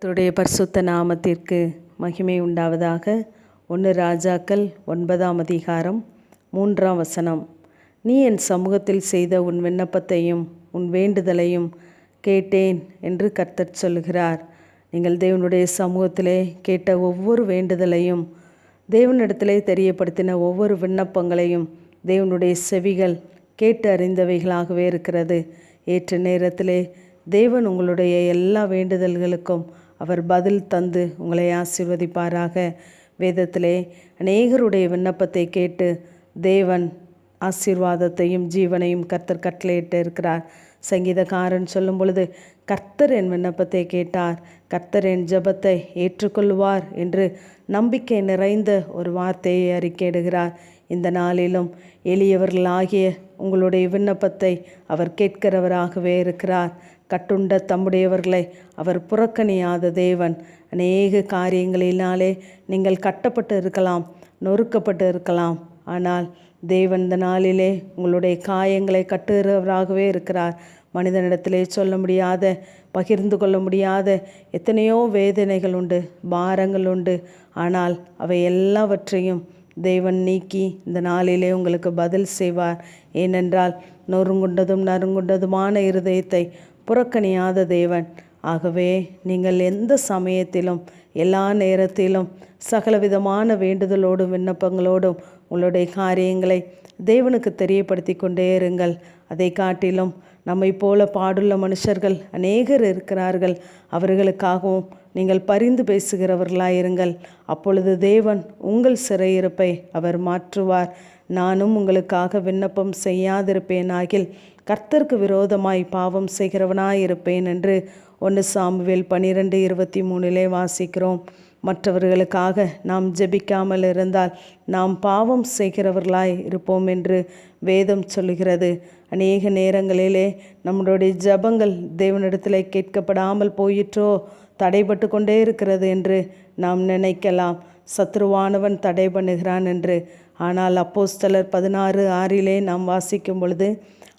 கர்த்தருடைய பரிசுத்த நாமத்திற்கு மகிமை உண்டாவதாக. ஒன்று ராஜாக்கள் ஒன்பதாம் அதிகாரம் மூன்றாம் வசனம். நீ என் சமூகத்தில் செய்த உன் விண்ணப்பத்தையும் உன் வேண்டுதலையும் கேட்டேன் என்று கர்த்தர் சொல்கிறார் நீங்கள் தேவனுடைய சமூகத்திலே கேட்ட ஒவ்வொரு வேண்டுதலையும் தேவனிடத்திலே தெரியப்படுத்தின ஒவ்வொரு விண்ணப்பங்களையும் தேவனுடைய செவிகள் கேட்டு அறிந்தவைகளாகவே இருக்கிறது. ஏற்ற நேரத்திலே தேவன் உங்களுடைய எல்லா வேண்டுதல்களுக்கும் அவர் பதில் தந்து உங்களை ஆசிர்வதிப்பாராக. வேதத்திலே அநேகருடைய விண்ணப்பத்தை கேட்டு தேவன் ஆசீர்வாதத்தையும் ஜீவனையும் கர்த்தர் கட்டளையிட்டு இருக்கிறார் சங்கீதக்காரன் சொல்லும் பொழுது கர்த்தர் என் விண்ணப்பத்தை கேட்டார். கர்த்தர் என் ஜபத்தை ஏற்றுக்கொள்வார் என்று நம்பிக்கை நிறைந்த ஒரு வார்த்தையை அறிக்கையிடுகிறார். இந்த நாளிலும் எளியவர்களாகிய உங்களுடைய விண்ணப்பத்தை அவர் கேட்கிறவராகவே இருக்கிறார். கட்டுண்ட தம்முடையவர்களை அவர் புறக்கணியாத தேவன். அநேக காரியங்களினாலே நீங்கள் கட்டப்பட்டு இருக்கலாம் நொறுக்கப்பட்டு இருக்கலாம் ஆனால் தேவன் இந்த நாளிலே உங்களுடைய காயங்களை கட்டுகிறவராகவே இருக்கிறார். மனிதனிடத்திலே சொல்ல முடியாத பகிர்ந்து கொள்ள முடியாத எத்தனையோ வேதனைகள் உண்டு பாரங்கள் உண்டு. ஆனால் அவை எல்லாவற்றையும் தேவன் நீக்கி இந்த நாளிலே உங்களுக்கு பதில் செய்வார். ஏனென்றால் நொறுங்குண்டதும் நறுங்குண்டதுமான இருதயத்தை புறக்கணியாத தேவன். ஆகவே நீங்கள் எந்த சமயத்திலும் எல்லா நேரத்திலும் சகலவிதமான வேண்டுதலோடும் விண்ணப்பங்களோடும் உங்களுடைய காரியங்களை தேவனுக்கு தெரியப்படுத்தி கொண்டே இருங்கள். அதை காட்டிலும் நம்மை போல பாடுள்ள மனுஷர்கள் அநேகர் இருக்கிறார்கள். அவர்களுக்காகவும் நீங்கள் பரிந்து பேசுகிறவர்களாயிருங்கள். அப்பொழுது தேவன் உங்கள் சிறையிருப்பை அவர் மாற்றுவார். நானும் உங்களுக்காக விண்ணப்பம் செய்யாதிருப்பேனாகில் கர்த்தருக்கு விரோதமாய் பாவம் செய்கிறவனாயிருப்பேன் என்று ஒன்று சாமுவேல் பனிரெண்டு இருபத்தி மூணிலே வாசிக்கிறோம். மற்றவர்களுக்காக நாம் ஜெபிக்காமல் இருந்தால் நாம் பாவம் செய்கிறவர்களாய் இருப்போம் என்று வேதம் சொல்லுகிறது. அநேக நேரங்களிலே நம்மளுடைய ஜபங்கள் தேவனிடத்தில் கேட்கப்படாமல் போயிற்றோ தடைபட்டு கொண்டே இருக்கிறது என்று நாம் நினைக்கலாம். சத்ருவானவன் தடை பண்ணுகிறான் என்று ஆனால் அப்போஸ்தலர் பதினாறு ஆறிலே நாம் வாசிக்கும் பொழுது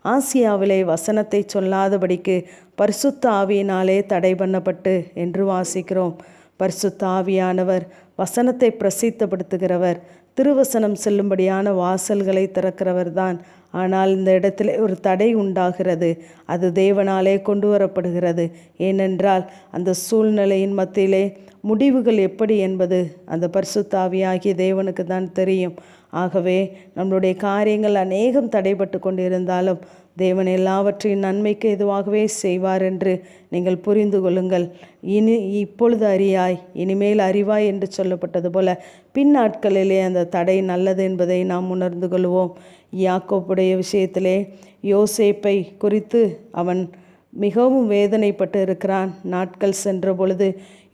ஆசியாவிலே வசனத்தை சொல்லாதபடிக்கு பரிசுத்த ஆவியினாலே தடை பண்ணப்பட்டு என்று வாசிக்கிறோம். பரிசுத்த ஆவியானவர் வசனத்தை பிரசித்தப்படுத்துகிறவர். திருவசனம் செல்லும்படியான வாசல்களை திறக்கிறவர் தான் ஆனால் இந்த இடத்துல ஒரு தடை உண்டாகிறது. அது தேவனாலே கொண்டு வரப்படுகிறது. ஏனென்றால் அந்த சூழ்நிலையின் மத்தியிலே முடிவுகள் எப்படி என்பது அந்த பரிசுத்தாவியாகிய தேவனுக்கு தான் தெரியும். ஆகவே நம்மளுடைய காரியங்கள் அநேகம் தடைபட்டு கொண்டிருந்தாலும் தேவன் எல்லாவற்றையும் நன்மைக்கு எதுவாகவே செய்வார் என்று நீங்கள் புரிந்து கொள்ளுங்கள். இனி இப்பொழுது அறியாய் இனிமேல் அறிவாய் என்று சொல்லப்பட்டது போல பின்னாட்களிலே அந்த தடை நல்லது என்பதை நாம் உணர்ந்து கொள்வோம். யாக்கோப்புடைய விஷயத்திலே யோசேப்பை குறித்து அவன் மிகவும் வேதனைப்பட்டு இருக்கிறான். நாட்கள் சென்ற பொழுது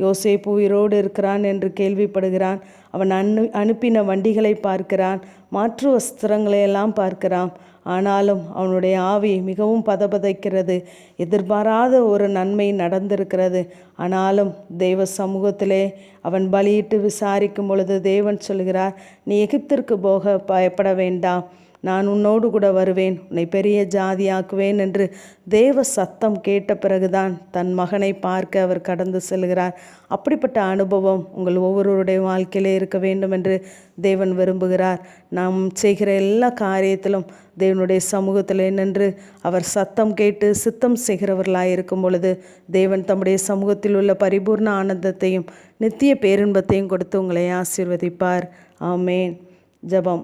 யோசேப்பு உயிரோடு இருக்கிறான் என்று கேள்விப்படுகிறான். அவன் அனு அனுப்பின வண்டிகளை பார்க்கிறான். மாற்று வஸ்திரங்களையெல்லாம் பார்க்கிறான். ஆனாலும் அவனுடைய ஆவி மிகவும் பதபதைக்கிறது. எதிர்பாராத ஒரு நன்மை நடந்திருக்கிறது. ஆனாலும் தெய்வ சமூகத்திலே அவன் பலியிட்டு விசாரிக்கும் பொழுது தேவன் சொல்கிறார் நீ எகிப்திற்கு போக பயப்பட வேண்டாம். நான் உன்னோடு கூட வருவேன். உன்னை பெரிய ஜாதியாக்குவேன் என்று தேவ சத்தம் கேட்ட பிறகுதான் தன் மகனை பார்க்க அவர் கடந்து செல்கிறார். அப்படிப்பட்ட அனுபவம் உங்கள் ஒவ்வொருவருடைய வாழ்க்கையிலே இருக்க வேண்டும் என்று தேவன் விரும்புகிறார். நாம் செய்கிற எல்லா காரியத்திலும் தேவனுடைய சமூகத்தில் நின்று அவர் சத்தம் கேட்டு சித்தம் செய்கிறவர்களாக இருக்கும் பொழுது தேவன் தம்முடைய சமூகத்தில் உள்ள பரிபூர்ண ஆனந்தத்தையும் நித்திய பேரின்பத்தையும் கொடுத்து உங்களை ஆசீர்வதிப்பார். ஆமேன். ஜபம்.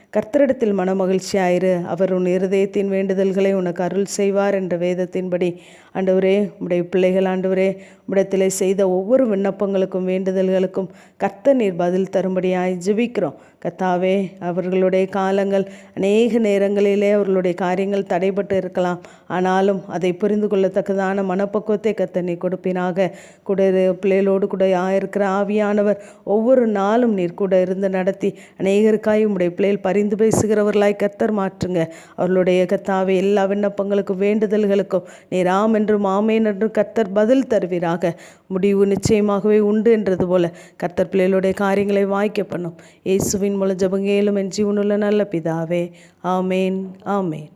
கர்த்தரிடத்தில் மனமகிழ்ச்சியாயிரு. அவர் உன் இருதயத்தின் வேண்டுதல்களை உனக்கு அருள் செய்வார் என்ற வேதத்தின்படி. ஆண்டவரே உடைய பிள்ளைகள் ஆண்டவரே உடத்திலே செய்த ஒவ்வொரு விண்ணப்பங்களுக்கும் வேண்டுதல்களுக்கும் கர்த்த நீர் பதில் தரும்படியாய் ஜிபிக்கிறோம். கத்தாவே அவர்களுடைய காலங்கள் அநேக நேரங்களிலே அவர்களுடைய காரியங்கள் தடைபட்டு இருக்கலாம். ஆனாலும் அதை புரிந்து கொள்ளத்தக்கதான மனப்பக்குவத்தை கத்த நீ கொடுப்பினாக கூட பிள்ளைகளோடு கூட ஆயிருக்கிற ஆவியானவர் ஒவ்வொரு நாளும் நீர் கூட இருந்து நடத்தி அநேகருக்காய் உடைய பிள்ளைகள் அறிந்து பேசுகிறவர்களாய் கத்தர் மாற்றுங்க. அவர்களுடைய கத்தாவே எல்லா விண்ணப்பங்களுக்கும் வேண்டுதல்களுக்கும் நீர் ஆம் என்றும் ஆமேன் என்றும் கத்தர் பதில் தருவீராக. முடிவு நிச்சயமாகவே உண்டு என்றது போல கத்தர் பிள்ளைகளுடைய காரியங்களை வாய்க்க பண்ணும். இயேசுவின் மூலம் ஜபங்கேலும் என் ஜீவனுள்ள நல்ல பிதாவே. ஆமேன் ஆமேன்.